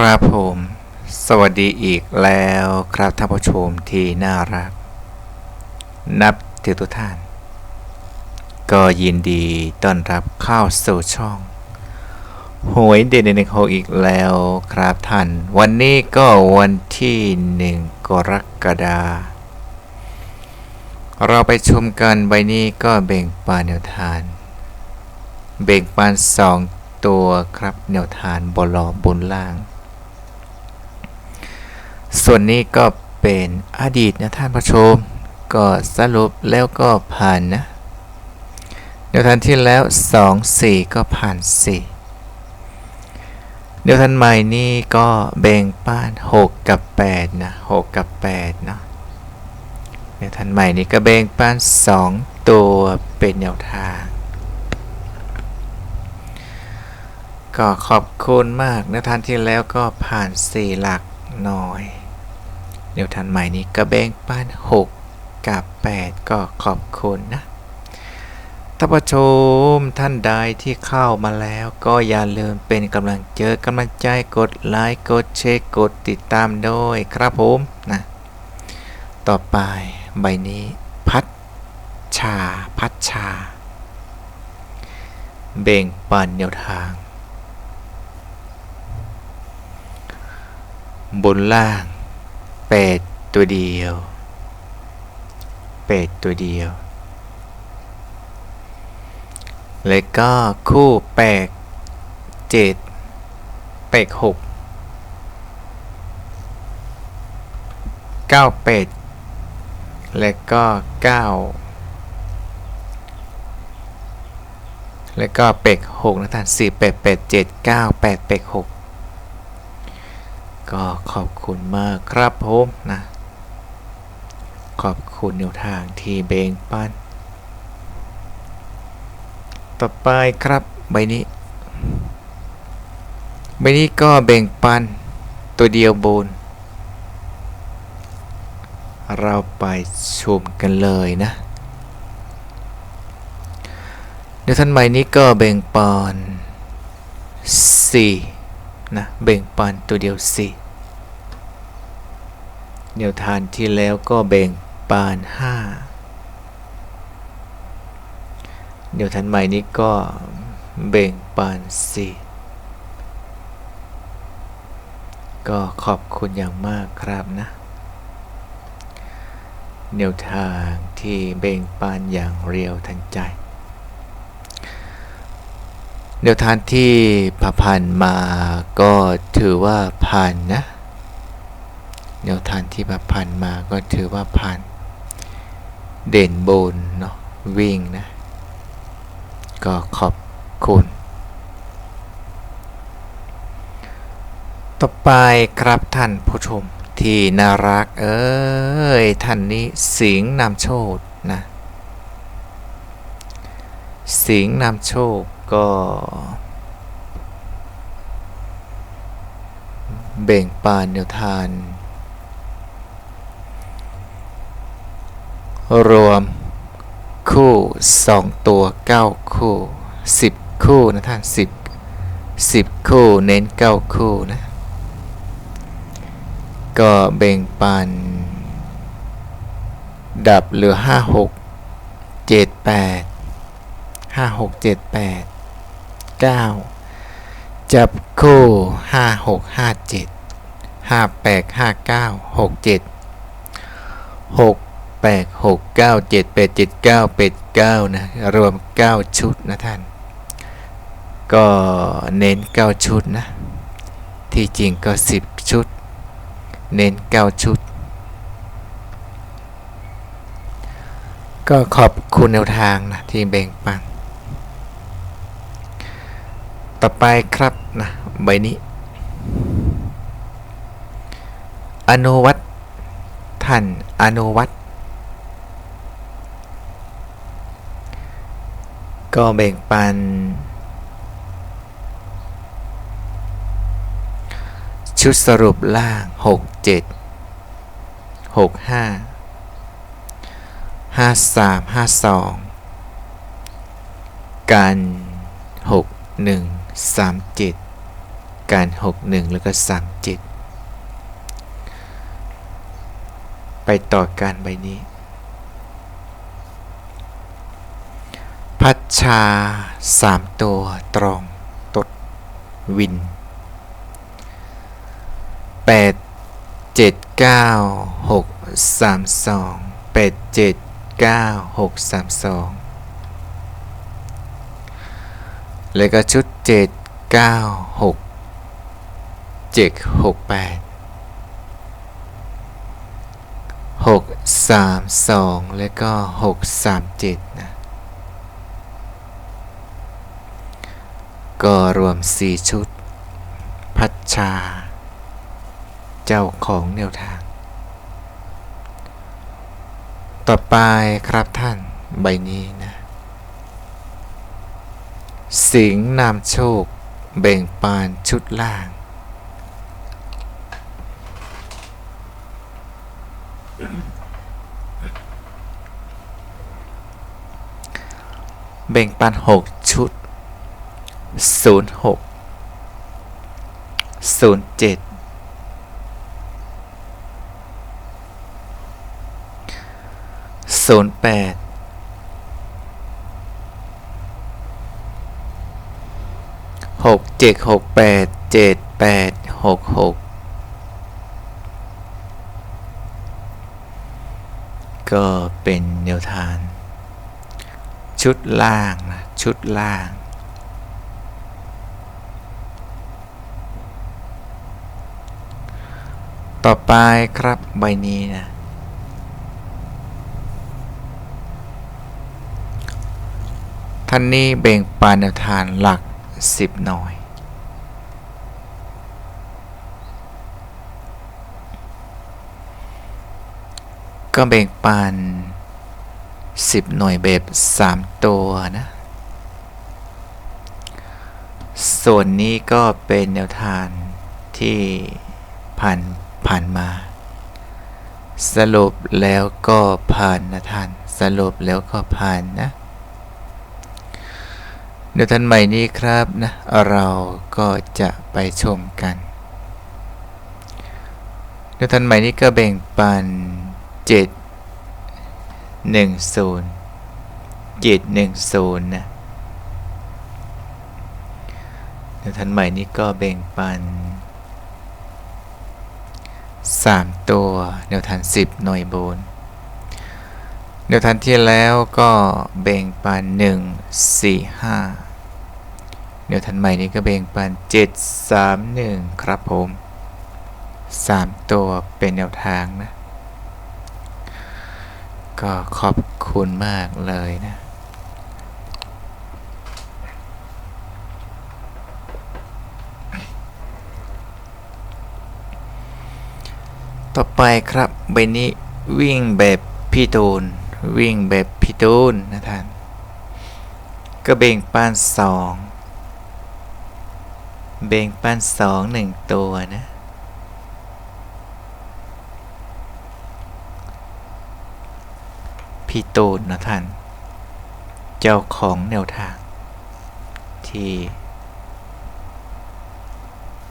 ครับผม สวัสดีอีกแล้วครับท่านผู้ชมที่น่ารัก นับถือทุกท่าน ก็ยินดีต้อนรับเข้าสู่ช่องหวยเด่นในโคอีกแล้วครับท่าน วันนี้ก็วันที่หนึ่งกรกฎาเราไปชมกันใบนี้ก็เบ่งปานแนวทาน เบ่งปานสองตัวครับแนวทานบลอบนล่าง ส่วนนี้ก็เป็นอดีตนะท่านผู้ชม ก็สรุปแล้วก็ผ่านนะแนวทานที่แล้ว 2 4 ก็ผ่าน4แนวทานใหม่นี่ก็แบ่งป้าน 6 กับ8นะ6กับ8เนาะแนวทานใหม่นี่ก็แบ่งป้าน 2 ตัวเป็นแนวทาง ก็ขอบคุณมากแนวทานที่แล้วก็ผ่าน 4 หลักหน่อย นวทางใหม่นี้ก็แบ่งป้าน6 กับ 8 ก็ขอบคุณนะท่านผู้ชมท่านใดที่เข้ามาแล้วก็อย่าลืมเป็นกำลังเจอกำลังใจกดไลค์กดแชร์กดติดตามด้วยครับผมนะต่อไปใบนี้พัดชาพัดชา เบ่งปันแนวทาง บนล่าง เป็ดตัวเดียว เป็ดตัวเดียว แล้วก็คู่แปดเจ็ดเป็ดหกเก้าเป็ดแล้วก็เก้าแล้วก็เป็ดหกนะท่านสี่เป็ดเป็ดเจ็ดเก้าแปดเป็ดหก ก็ขอบคุณมากครับผมนะ ขอบคุณแนวทางที่เบงปันต่อไปครับใบนี้ ใบนี้ก็แบ่งปันตัวเดียวบน เราไปชมกันเลยนะเดี๋ยวท่านใหม่นี้ก็แบ่งปัน4 นะแบ่งปันตัวเดียว4แนวทานที่แล้วก็แบ่งปานห้าเดี๋ยวทันใหม่นี้ก็แบ่งปานสี่ก็ขอบคุณอย่างมากครับนะแนวทางที่เบ่งปานอย่างเรียวทันใจ แนวทางที่ผ่านมาก็ถือว่าผ่านนะแนวทางที่ผ่านมาก็ถือว่าผ่าน เด่นบนเนาะวิ่งนะ ก็ขอบคุณ ต่อไปครับท่านผู้ชมที่น่ารัก เอ้ย ท่านนี้สิงนำโชคนะ สิงนำโชค ก็เบ่งปานแนวทาน รวมคู่ 2 ตัว 9 คู่ 10 คู่นะท่าน 10 10 คู่เน้น 9 คู่นะ ก็แบ่งปัน ดับเหลือ 5 6 7 8 5 6 7 8 9 จับคู่ 5 6 5 7 5 8 5 9 6 7 6 8 6 9 7 8 7 9 8 9นะรวม 9 ชุดนะท่าน ก็เน้น 9 ชุดนะ ที่จริงก็ 10 ชุด เน้น 9 ชุดก็ขอบคุณแนวทางนะที่แบ่งปัน ต่อไปครับนะใบนี้ อนุวัตท่านอนุวัตก็แบ่งปัน ชุดสรุปล่าง 6 7 6 5 5 3 5 2 กัน 6 37 การ 61 แล้วก็ 37 ไปต่อการใบนี้ พัชชา 3 ตัวตรอง ตด วิน 8 7 9 6 3 2 8 7 9 6 3 2 แล้วก็ชุดเจ็ดเก้าหกเจ็ดหกแปดหกสามสองแล้วก็หกสามเจ็ดนะ ก็รวมสี่ชุด พัชชา เจ้าของแนวทาง ต่อไปครับท่านใบนี้ สิงห์นำโชค เบ่งปานชุดล่าง เบ่งปานหกชุดศูนย์หกศูนย์เจ็ดศูนย์แปด หก เจ็ดหกแปดเจ็ดแปดหกหกก็เป็นแนวทาง ชุดล่างนะชุดล่าง ต่อไปครับใบนี้นะท่านนี้เบ่งปานแนวทานหลักสิบหน่อย ก็เบ่งปานสิบหน่วยแบบสามตัวนะ ส่วนนี้ก็เป็นแนวทางที่ผ่านผ่านมา สรุปแล้วก็ผ่านนะท่าน สรุปแล้วก็ผ่านนะเดี๋ยวท่านใหม่นี้ครับนะ เราก็จะไปชมกันเดี๋ยวท่านใหม่นี้ก็แบ่งปัน เจ็ดหนึ่งศูนย์เจ็ดหนึ่งศูนย์นะเดี๋ยวท่านใหม่นี้ก็แบ่งปัน 3 ตัวแนวทาน 10 หน่วยบนแนวทานที่แล้วก็แบ่งปัน 1 4 5แนวทานใหม่นี้ก็แบ่งปัน 7 3 1 ครับผม 3 ตัวเป็นแนวทางนะ ก็ขอบคุณมากเลยนะ ต่อไปครับใบนี้วิ่งแบบพี่ตูน วิ่งแบบพี่ตูนนะท่านก็เบ่งปานสอง เบ่งปานสองหนึ่งตัวนะ พี่ตูนนะท่าน เจ้าของแนวทาง ที่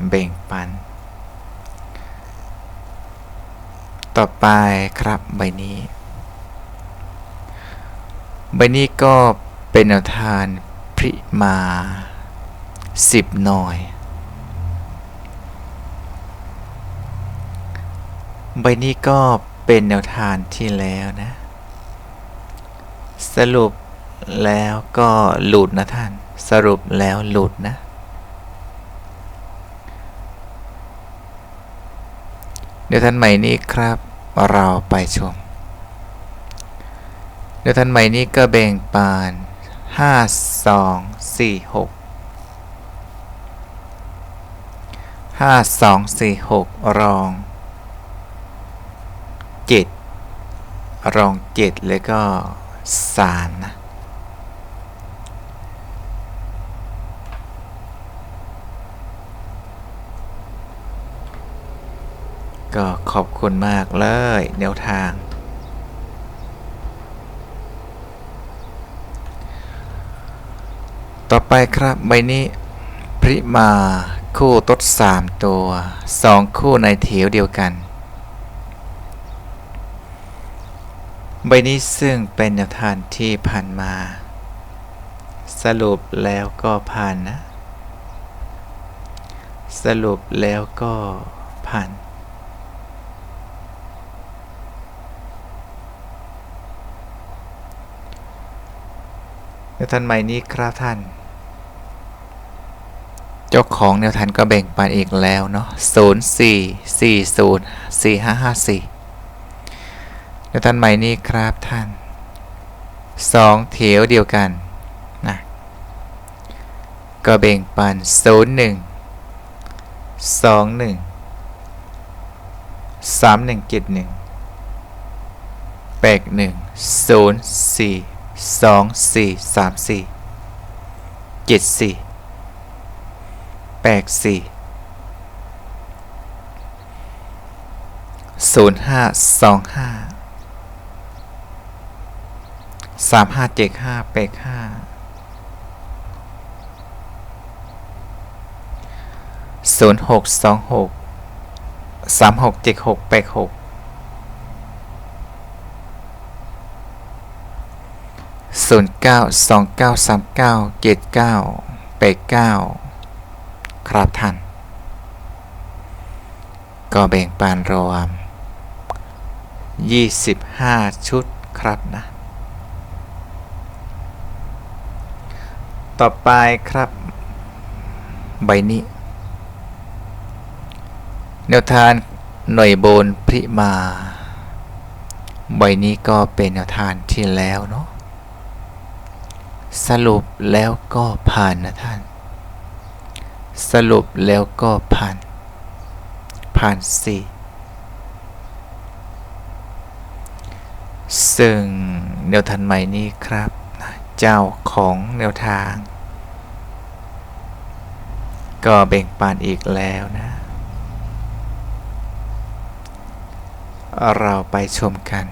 เบ่งปัน ต่อไปครับใบนี้ ใบนี้ก็เป็นแนวทานพริมาสิบหน่อย ใบนี้ก็เป็นแนวทานที่แล้วนะ สรุปแล้วก็หลุดนะท่าน สรุปแล้วหลุดนะ เดี๋ยวท่านใหม่นี้ครับเราไปชม เดี๋ยวท่านใหม่นี้ก็แบ่งปานห้าสองสี่หกห้าสองสี่หกรองเจ็ดรองเจ็ดแล้วก็ สามนะก็ขอบคุณมากเลยแนวทาง ต่อไปครับใบนี้ พริมาคู่ตดสามตัวสองคู่ในแถวเดียวกัน ใบนี้ซึ่งเป็นแนวทางที่ผ่านมา สรุปแล้วก็ผ่านนะ สรุปแล้วก็ผ่านแนวทางใหม่นี้ครับท่าน เจ้าของแนวทางก็แบ่งปันอีกแล้วเนาะ0 4 4 0 4 5 5 4 แนวทางใหม่นี้ครับท่านสองแถวเดียวกันนะก็แบ่งปัน0 1 2 1 3 1 7 1 8 1 0 4 2 4 3 4 7 4แปดสี่ศูนย์ห้าสองห้า สามห้าเจ็ดห้าแปดห้าศูนย์หกสองหกสามหกเจ็ดหกแปดหกศูนย์เก้าสองเก้าสามเก้าเจ็ดเก้าแปดเก้าครับท่าน ก็แบ่งปันรวม25ชุดครับนะ ต่อไปครับ ใบนี้ แนวทางหน่วยบนพริมา ใบนี้ก็เป็นแนวทางที่แล้วเนาะสรุปแล้วก็ผ่านนะท่าน สรุปแล้วก็ผ่าน ผ่านสี่ซึ่งแนวทางใหม่นี้ครับ เจ้า ของแนวทาง ก็แบ่งปันอีกแล้วนะ เราไปชมกัน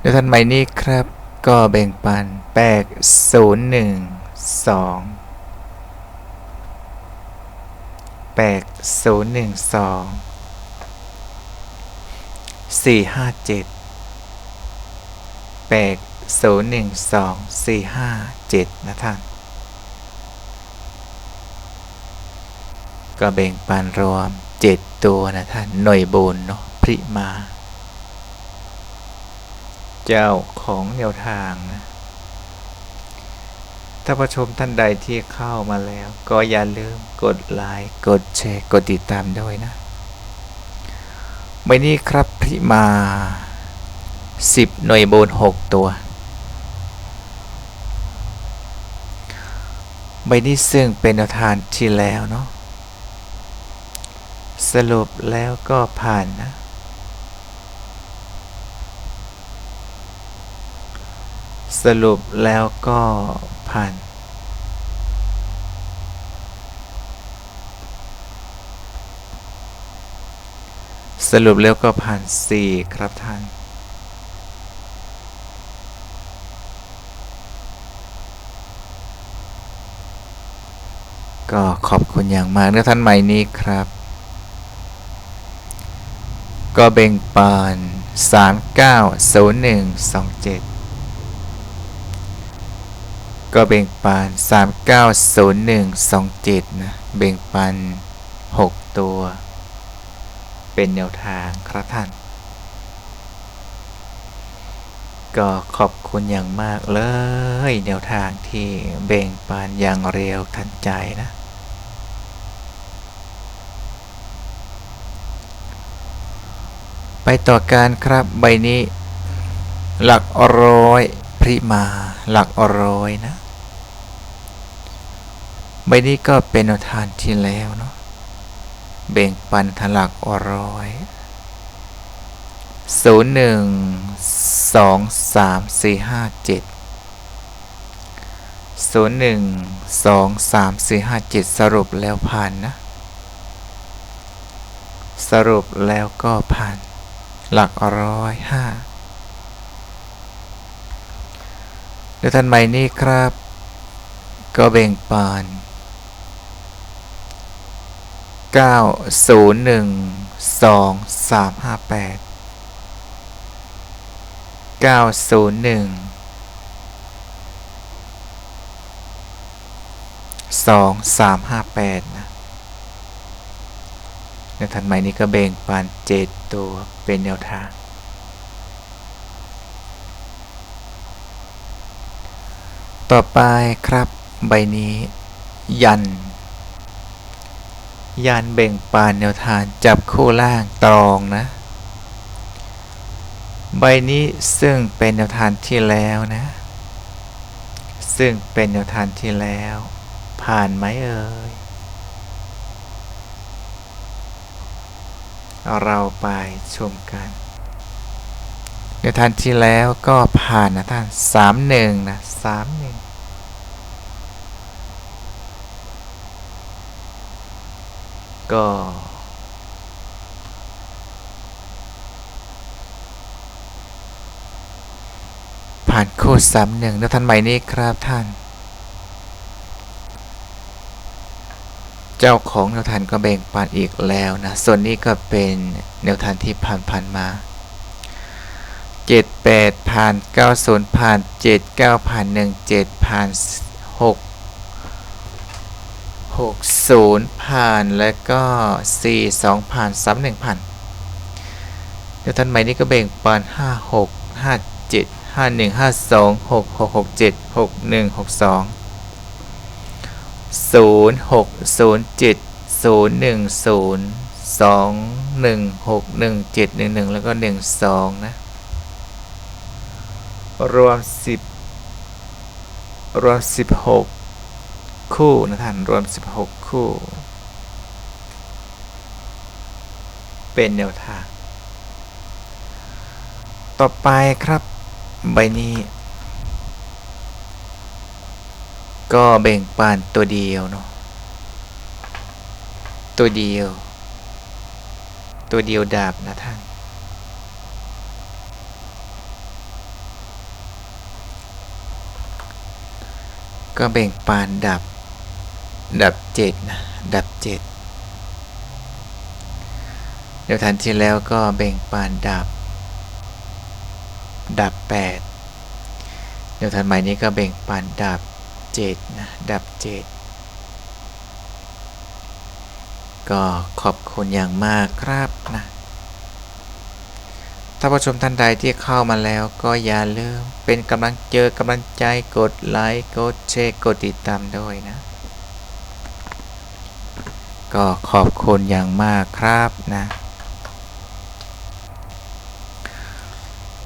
แนวทางใหม่นี้ครับ ก็แบ่งปันแปดศูนย์หนึ่งสองแปดศูนย์หนึ่งสองสี่ห้าเจ็ดแปด ศูนย์หนึ่งสองสี่ห้าเจ็ดนะท่าน ก็แบ่งปันรวมเจ็ดตัวนะท่าน หน่วยบุญเนาะพริมา เจ้าของแนวทางนะถ้าผู้ชมท่านใดที่เข้ามาแล้ว ก็อย่าลืมกดไลค์กดแชร์ กดติดตามด้วยนะใบนี้ครับพริมา 10 หน่วยโบน 6 ตัว ใบนี้ซึ่งเป็นทางที่แล้วเนาะสรุปแล้วก็ผ่านนะ สรุปแล้วก็ผ่าน สรุปแล้วก็ผ่าน 4 ครับท่าน ก็ขอบคุณอย่างมากนะท่านใหม่นี้ครับ ก็เบ่งปาน390127 ก็เบ่งปาน390127 นะ เบ่งปัน 6 ตัว เป็นแนวทางครับท่าน ก็ขอบคุณอย่างมากเลยแนวทางที่เบ่งปานอย่างเร็วทันใจนะ ไปต่อการครับใบนี้ หลักร้อยพริมาหลักร้อยนะ ใบนี้ก็เป็นแนวทางที่แล้วเนาะเบ่งปันทหลักร้อยศูนย์หนึ่ง สองสามสี่ห้าเจ็ดศูนย์หนึ่งสองสามสี่ห้าเจ็ดสรุปแล้วผ่านนะ สรุปแล้วก็ผ่าน หลักร้อยห้าเดี๋ยวท่านใหม่นี้ครับ ก็เบ่งปานเก้าศูนย์หนึ่งสองสามห้าแปด เก้าศูนย์หนึ่งสองสามห้าแปดนะในทันใหม่นี้ก็เบ่งปานเจ็ดตัวเป็นแนวทาง ต่อไปครับใบนี้ ยัน ยันเบ่งปานแนวทางจับคู่ล่างตรองนะ ใบนี้ซึ่งเป็นแนวทางที่แล้วนะ ซึ่งเป็นแนวทางที่แล้ว ผ่านไหมเอ่ย เราไปชมกันแนวทางที่แล้วก็ผ่านนะท่านสามหนึ่งนะสามหนึ่งก็ ผ่านโค้ดสามหนึ่งแล้วท่านใหม่นี้ครับท่าน เจ้าของแนวทานก็แบ่งปันอีกแล้วนะ ส่วนนี้ก็เป็นแนวทานที่ผ่านผ่านมา7 8ผ่าน90ผ่าน7 9ผ่าน1 7ผ่าน6 60ผ่านแล้วก็4 2ผ่าน3 1ผ่านเดี๋ยวท่านใหม่นี้ก็แบ่งปัน 5 6 5 7 5 1 5 2 6 6 6 7 6 1 6 2 0 6 0 7 0 1 0 2 1 6 1 7 1 1แล้วก็1 2นะ รวม10รวม16คู่นะท่าน รวม16คู่ เป็นแนวทาง ต่อไปครับ ใบนี้ ก็แบ่งปานตัวเดียวเนาะตัวเดียว ตัวเดียวดาบนะท่าน ก็แบ่งปานดับ ดับเจ็ดนะ ดับเจ็ดเดี๋ยวทันที่แล้วก็แบ่งปานดับ ดับแปดเดี๋ยวทันใหม่นี้ก็แบ่งปานดับเจ็ดนะดับเจ็ดก็ขอบคุณอย่างมากครับนะถ้าผู้ชมท่านใดที่เข้ามาแล้วก็อย่าลืมเป็นกำลังเจอกำลังใจกดไลค์กดแชร์กดติดตามด้วยนะ ก็ขอบคุณอย่างมากครับนะ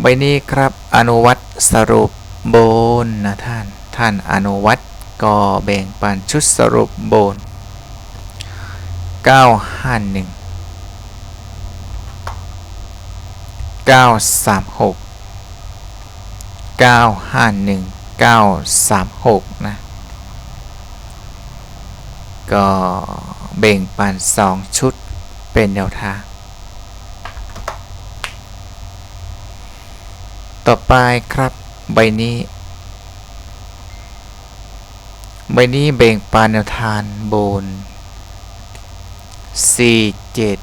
ใบนี้ครับอนุวัตสรุปโบนนะท่าน ท่านอนุวัตก็แบ่งปันชุดสรุปโบน 951 936 951 936 นะ ก็เบ่งปัน 2 ชุดเป็นแนวทาง ต่อไปครับใบนี้ ใบนี้เบ่งปานแนวทานบนสี่เจ็ด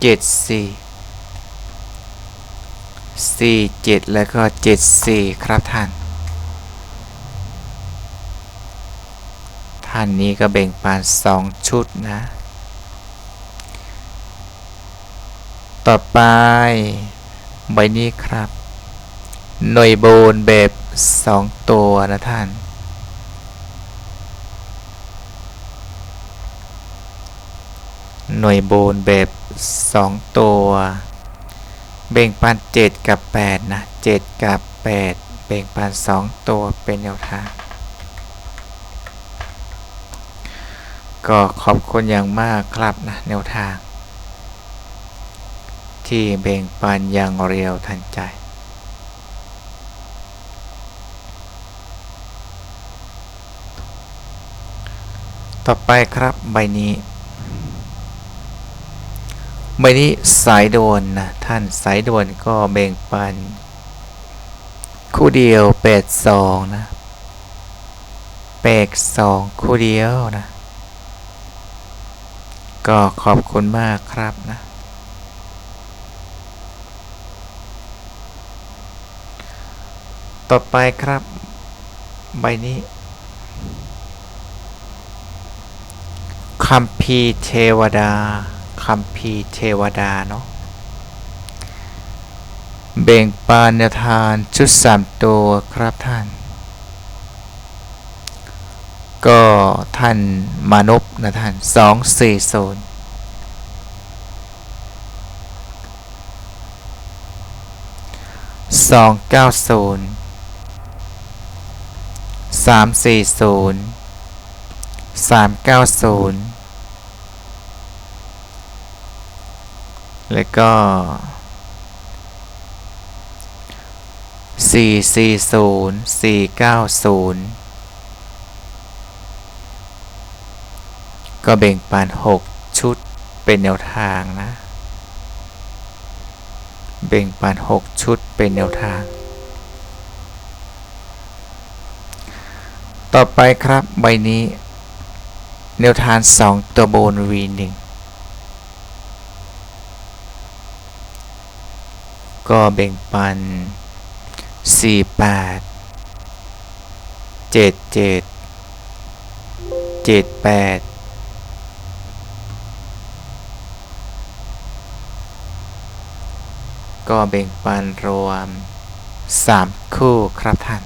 เจ็ดสี่สี่เจ็ดแล้วก็เจ็ดสี่ครับท่าน ท่านนี้ก็แบ่งปานสองชุดนะ ต่อไป ใบนี้ครับ หน่วยโบนแบบสองตัวนะท่าน หน่วยโบนแบบ 2 ตัว เบ่งปัน 7 กับ 8 นะ 7 กับ 8 เบ่งปัน 2 ตัวเป็นแนวทางก็ขอบคุณอย่างมากครับนะแนวทาง ที่เบ่งปันอย่างเรียวทันใจ ต่อไปครับใบนี้ใบนี้สายโดนนะท่านสายโดนก็แบ่งปัน คู่เดียวแปดสองนะแปดสองคู่เดียวนะ ก็ขอบคุณมากครับนะ ต่อไปครับ ใบนี้คัมภีร์เทวดาคัมภีร์เทวดาเนาะเบ่งปานทานชุดสามตัวครับท่าน ก็ท่านมานพนะท่านสองสี่ศูนย์สองเก้าศูนย์ สามสี่ศูนย์สามเก้าศูนย์แล้วก็สี่สี่ศูนย์สี่เก้าศูนย์ก็แบ่งปันหกชุดเป็นแนวทางนะ แบ่งปันหกชุดเป็นแนวทาง ต่อไปครับใบนี้แนวทางสองตัวโบน V1 ก็แบ่งปัน 48 77 78 ก็แบ่งปันรวม 3 คู่ครับท่าน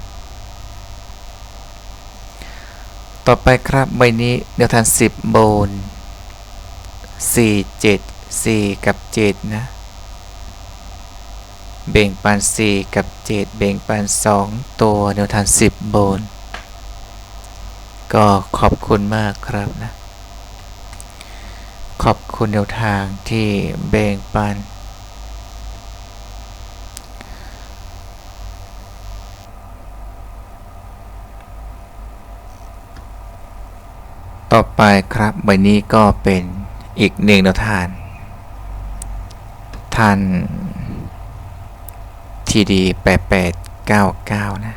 ต่อไปครับใบนี้แนวทาง10 โบน 4 7 4 กับ 7 นะ แบ่งปัน 4 กับ 7 แบ่งปัน 2 ตัวแนวทาง 10 โบน ก็ขอบคุณมากครับนะ ขอบคุณแนวทางที่แบ่งปัน ต่อไปครับใบนี้ก็เป็นอีกหนึ่งแนวทางท่านทีดี8899นะ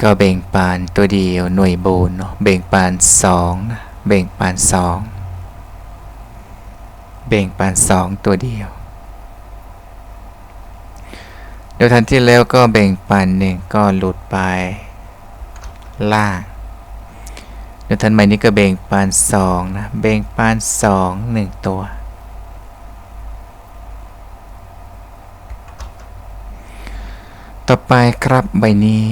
ก็แบ่งปานตัวเดียวหน่วยบูนเนาะแบ่งปาน2นะแบ่งปาน2แบ่งปาน2ตัวเดียวเดี๋ยวทันที่แล้วก็แบ่งปันหนึ่งก็หลุดไปล่าง เดี๋ยวทันใหม่นี้ก็แบ่งปันสองนะแบ่งปันสองหนึ่งตัว ต่อไปครับใบนี้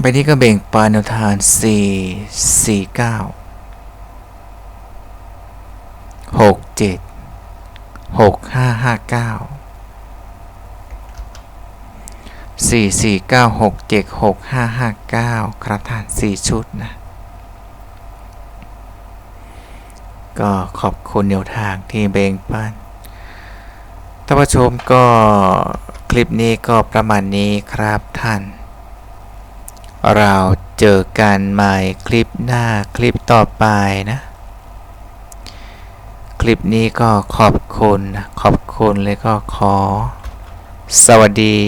ใบนี้ก็แบ่งปันแนวทานสี่สี่เก้าหกเจ็ดหกห้าห้าเก้า สี่สี่เก้าหกเจ็ดหกห้าห้าเก้าครับท่านสี่ชุดนะ ก็ขอบคุณแนวทางที่แบ่งปันท่านผู้ชมก็คลิปนี้ก็ประมาณนี้ครับท่าน เราเจอกันใหม่คลิปหน้าคลิปต่อไปนะ คลิปนี้ก็ขอบคุณนะขอบคุณเลยก็ขอ สวัสดี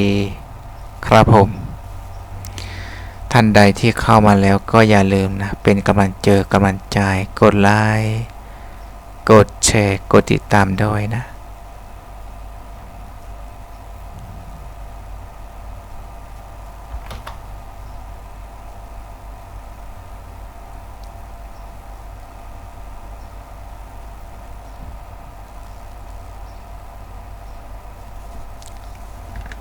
ครับผม ท่านใดที่เข้ามาแล้วก็อย่าลืมนะ เป็นกำลังเจอกำลังใจ กดไลค์ กดแชร์ กดติดตามด้วยนะ